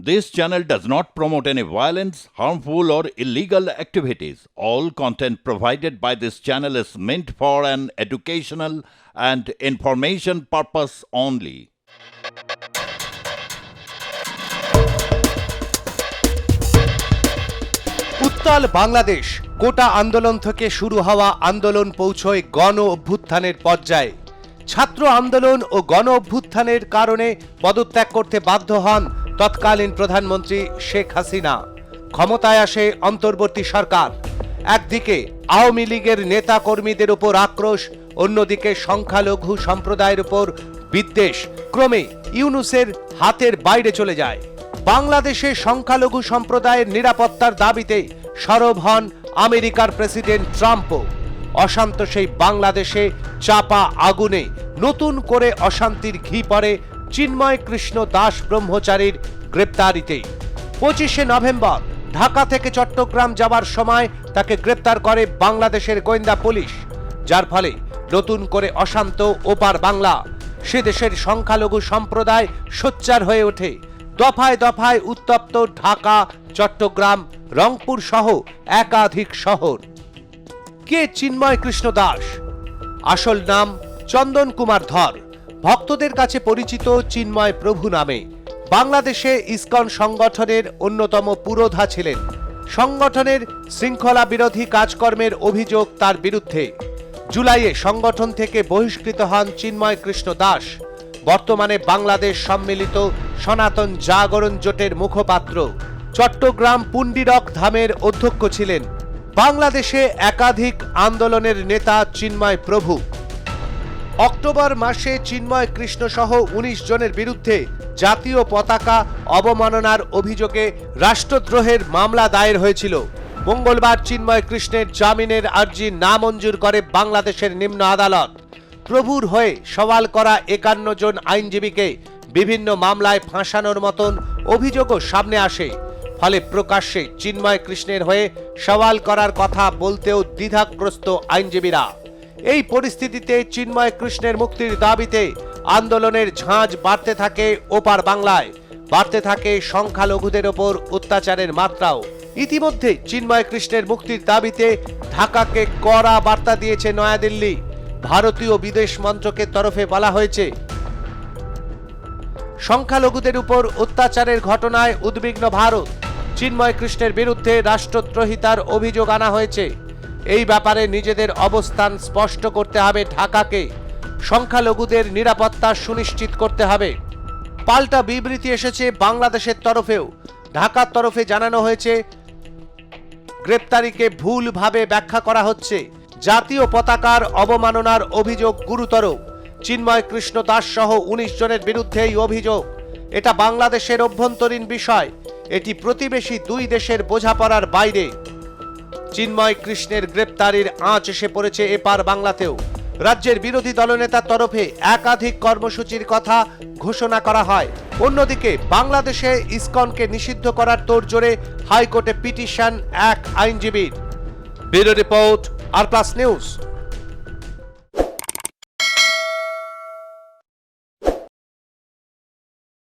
This channel does not promote any violence, harmful, or illegal activities. All content provided by this channel is meant for an educational and information purpose only. উত্তাল বাংলাদেশ কোটা আন্দোলন থেকে শুরু হওয়া আন্দোলন পৌঁছয় গণ অভ্যুত্থানের পর্যায়ে ছাত্র আন্দোলন ও গণ অভ্যুত্থানের কারণে পদত্যাগ করতে বাধ্য হন তৎকালীন প্রধানমন্ত্রী শেখ হাসিনা ক্ষমতায় আসে অন্তর্বর্তী সরকার। একদিকে আওয়ামী লীগের নেতা কর্মীদের উপর আক্রোশ, অন্যদিকে সংখ্যালঘু সম্প্রদায়ের উপর বিদ্বেষ। ক্রমে ইউনুসের হাতের বাইরে চলে যায়। বাংলাদেশে সংখ্যালঘু সম্প্রদায়ের নিরাপত্তার দাবিতে সরব হন আমেরিকার প্রেসিডেন্ট ট্রাম্পও। অশান্ত সেই বাংলাদেশে চাপা আগুনে নতুন করে অশান্তির ঘি পড়ে চিন্ময় কৃষ্ণ দাস ব্রহ্মচারীর গ্রেপ্তারিতে পঁচিশে নভেম্বর, ঢাকা থেকে চট্টগ্রাম যাবার সময় তাকে গ্রেপ্তার করে বাংলাদেশের গোয়েন্দা পুলিশ, যার ফলে নতুন করে অশান্ত ওপার বাংলা। সে দেশের সংখ্যালঘু সম্প্রদায় সোচ্চার হয়ে ওঠে। দফায় দফায় উত্তপ্ত ঢাকা, চট্টগ্রাম, রংপুর সহ একাধিক শহর। কে চিন্ময় কৃষ্ণ দাস? আসল নাম চন্দন কুমার ধর। ভক্তদের কাছে পরিচিত চিন্ময় প্রভু নামে। বাংলাদেশে ইসকন সংগঠনের অন্যতম পুরোধা ছিলেন। সংগঠনের শৃঙ্খলা বিরোধী কাজকর্মের অভিযোগ তার বিরুদ্ধে। জুলাইয়ে সংগঠন থেকে বহিষ্কৃত হন চিন্ময় কৃষ্ণ দাস। বর্তমানে বাংলাদেশ সম্মিলিত সনাতন জাগরণ জোটের মুখপাত্র। চট্টগ্রাম পুন্ডিরক ধামের অধ্যক্ষ ছিলেন। বাংলাদেশে একাধিক আন্দোলনের নেতা চিন্ময় প্রভু। অক্টোবর মাসে চিন্ময় কৃষ্ণ সহ উনিশ জনের বিরুদ্ধে জাতীয় পতাকা অবমাননার অভিযোগে রাষ্ট্রদ্রোহের মামলা দায়ের হয়েছিল। মঙ্গলবার চিন্ময় কৃষ্ণের জামিনের আর্জি নামঞ্জুর করে বাংলাদেশের নিম্ন আদালত। প্রভুর হয়ে সওয়াল করা একান্ন জন আইনজীবীকে বিভিন্ন মামলায় ফাঁসানোর মতন অভিযোগও সামনে আসে। ফলে প্রকাশ্যে চিন্ময় কৃষ্ণের হয়ে সওয়াল করার কথা বলতেও দ্বিধাগ্রস্ত আইনজীবীরা। এই পরিস্থিতিতে চিন্ময় কৃষ্ণের মুক্তির দাবিতে আন্দোলনের ঝাঁজ বাড়তে থাকে ওপার বাংলায়। বাড়তে থাকে সংখ্যালঘুদের ওপর অত্যাচারের মাত্রাও। ইতিমধ্যে চিন্ময় কৃষ্ণের মুক্তির দাবিতে ঢাকাকে কড়া বার্তা দিয়েছে নয়াদিল্লি। ভারতীয় বিদেশ মন্ত্রকের তরফে বলা হয়েছে, সংখ্যালঘুদের উপর অত্যাচারের ঘটনায় উদ্বিগ্ন ভারত। চিন্ময় কৃষ্ণের বিরুদ্ধে রাষ্ট্রদ্রোহিতার অভিযোগ আনা হয়েছে। এই ব্যাপারে নিজেদের অবস্থান স্পষ্ট করতে হবে ঢাকাকে। সংখ্যালঘুদের নিরাপত্তা সুনিশ্চিত করতে হবে। পাল্টা বিবৃতি এসেছে বাংলাদেশের তরফেও। ঢাকার তরফে জানানো হয়েছে, গ্রেপ্তারিকে ভুলভাবে ব্যাখ্যা করা হচ্ছে। জাতীয় পতাকার অবমাননার অভিযোগ গুরুতর। চিন্ময় কৃষ্ণ দাস সহ উনিশ জনের বিরুদ্ধে এই অভিযোগ। এটা বাংলাদেশের অভ্যন্তরীণ বিষয়। এটি প্রতিবেশী দুই দেশের বোঝাপড়ার বাইরে। চিন্ময় কৃষ্ণের গ্রেপ্তারির আঁচ এসে পড়েছে এপার বাংলাতেও। রাজ্যের বিরোধী দলনেতার তরফে একাধিক কর্মসূচির কথা ঘোষণা করা হয়। অন্যদিকে বাংলাদেশে ইসকনকে নিষিদ্ধ করার তোড়জোড়ে হাইকোর্টে পিটিশন এক আইনজীবীর। Bureau report R plus news.